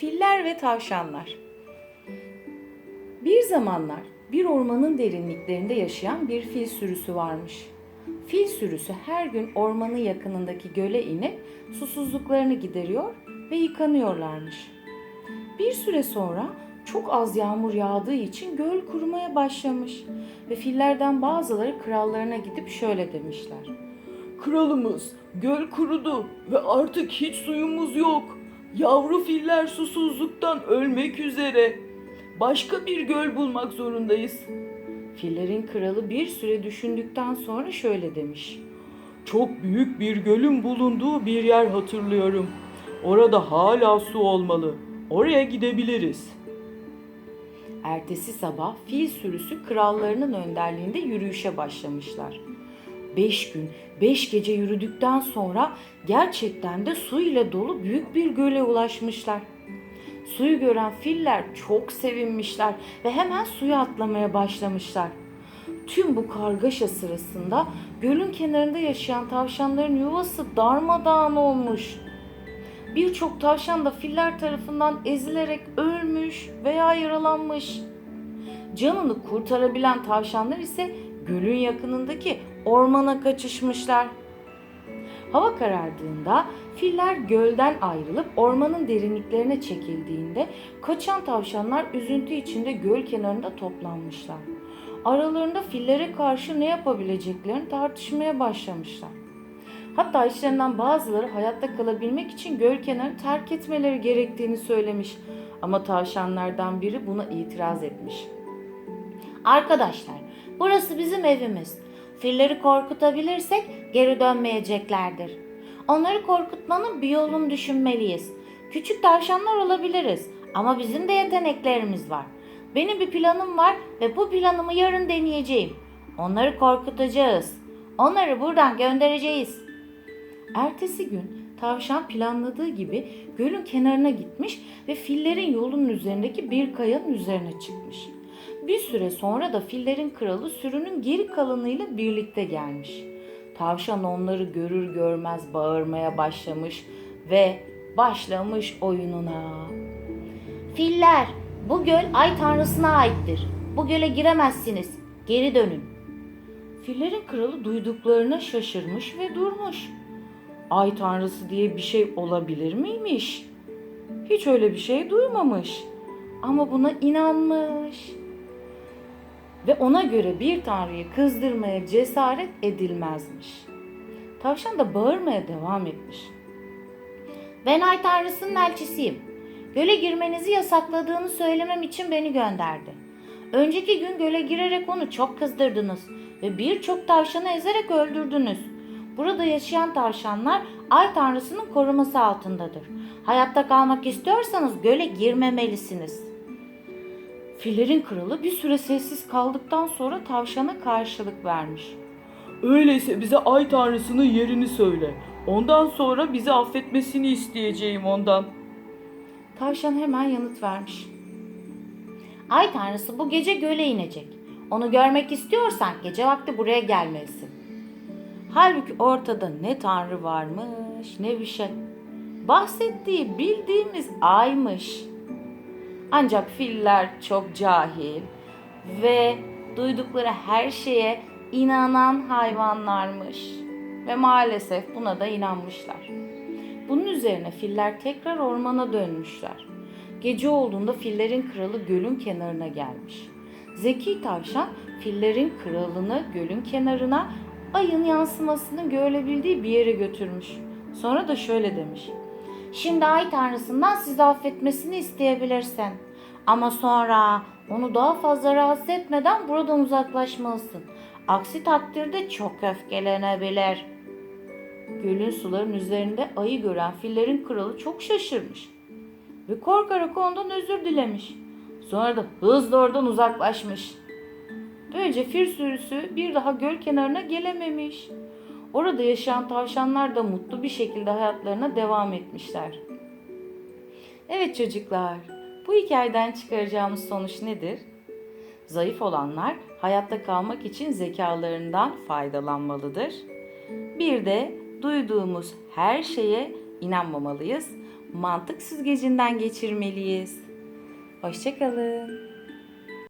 Filler ve Tavşanlar Bir zamanlar bir ormanın derinliklerinde yaşayan bir fil sürüsü varmış. Fil sürüsü her gün ormanın yakınındaki göle inip susuzluklarını gideriyor ve yıkanıyorlarmış. Bir süre sonra çok az yağmur yağdığı için göl kurumaya başlamış ve fillerden bazıları krallarına gidip şöyle demişler. Kralımız, göl kurudu ve artık hiç suyumuz yok. Yavru filler susuzluktan ölmek üzere. Başka bir göl bulmak zorundayız. Fillerin kralı bir süre düşündükten sonra şöyle demiş. Çok büyük bir gölün bulunduğu bir yer hatırlıyorum. Orada hala su olmalı. Oraya gidebiliriz. Ertesi sabah fil sürüsü krallarının önderliğinde yürüyüşe başlamışlar. Beş gün, beş gece yürüdükten sonra gerçekten de su ile dolu büyük bir göle ulaşmışlar. Suyu gören filler çok sevinmişler ve hemen suya atlamaya başlamışlar. Tüm bu kargaşa sırasında gölün kenarında yaşayan tavşanların yuvası darmadağın olmuş. Birçok tavşan da filler tarafından ezilerek ölmüş veya yaralanmış. Canını kurtarabilen tavşanlar ise gölün yakınındaki ormana kaçışmışlar. Hava karardığında filler gölden ayrılıp ormanın derinliklerine çekildiğinde kaçan tavşanlar üzüntü içinde göl kenarında toplanmışlar. Aralarında fillere karşı ne yapabileceklerini tartışmaya başlamışlar. Hatta içlerinden bazıları hayatta kalabilmek için göl kenarını terk etmeleri gerektiğini söylemiş. Ama tavşanlardan biri buna itiraz etmiş. Arkadaşlar, burası bizim evimiz. Filleri korkutabilirsek geri dönmeyeceklerdir. Onları korkutmanın bir yolunu düşünmeliyiz. Küçük tavşanlar olabiliriz ama bizim de yeteneklerimiz var. Benim bir planım var ve bu planımı yarın deneyeceğim. Onları korkutacağız. Onları buradan göndereceğiz. Ertesi gün tavşan planladığı gibi gölün kenarına gitmiş ve fillerin yolunun üzerindeki bir kayanın üzerine çıkmış. Bir süre sonra da fillerin kralı sürünün geri kalanıyla birlikte gelmiş. Tavşan onları görür görmez bağırmaya başlamış ve başlamış oyununa. Filler, bu göl ay tanrısına aittir. Bu göle giremezsiniz. Geri dönün. Fillerin kralı duyduklarına şaşırmış ve durmuş. Ay tanrısı diye bir şey olabilir miymiş? Hiç öyle bir şey duymamış. Ama buna inanmış. Ve ona göre bir tanrıyı kızdırmaya cesaret edilmezmiş. Tavşan da bağırmaya devam etmiş. Ben ay tanrısının elçisiyim. Göle girmenizi yasakladığını söylemem için beni gönderdi. Önceki gün göle girerek onu çok kızdırdınız ve birçok tavşanı ezerek öldürdünüz. Burada yaşayan tavşanlar ay tanrısının koruması altındadır. Hayatta kalmak istiyorsanız göle girmemelisiniz. Fillerin kralı bir süre sessiz kaldıktan sonra tavşana karşılık vermiş. Öyleyse bize ay tanrısının yerini söyle. Ondan sonra bizi affetmesini isteyeceğim ondan. Tavşan hemen yanıt vermiş. Ay tanrısı bu gece göle inecek. Onu görmek istiyorsan gece vakti buraya gelmelisin. Halbuki ortada ne tanrı varmış ne bir şey. Bahsettiği bildiğimiz aymış. Ancak filler çok cahil ve duydukları her şeye inanan hayvanlarmış. Ve maalesef buna da inanmışlar. Bunun üzerine filler tekrar ormana dönmüşler. Gece olduğunda fillerin kralı gölün kenarına gelmiş. Zeki tavşan fillerin kralını gölün kenarına ayın yansımasını görebildiği bir yere götürmüş. Sonra da şöyle demiş. Şimdi ay tanrısından sizi affetmesini isteyebilirsin. Ama sonra onu daha fazla rahatsız etmeden buradan uzaklaşmalısın. Aksi takdirde çok öfkelenebilir. Gölün suların üzerinde ayı gören fillerin kralı çok şaşırmış. Ve korkarak ondan özür dilemiş. Sonra da hızla oradan uzaklaşmış. Böylece fil sürüsü bir daha göl kenarına gelememiş. Orada yaşayan tavşanlar da mutlu bir şekilde hayatlarına devam etmişler. Evet çocuklar, bu hikayeden çıkaracağımız sonuç nedir? Zayıf olanlar hayatta kalmak için zekalarından faydalanmalıdır. Bir de duyduğumuz her şeye inanmamalıyız. Mantık süzgecinden geçirmeliyiz. Hoşçakalın.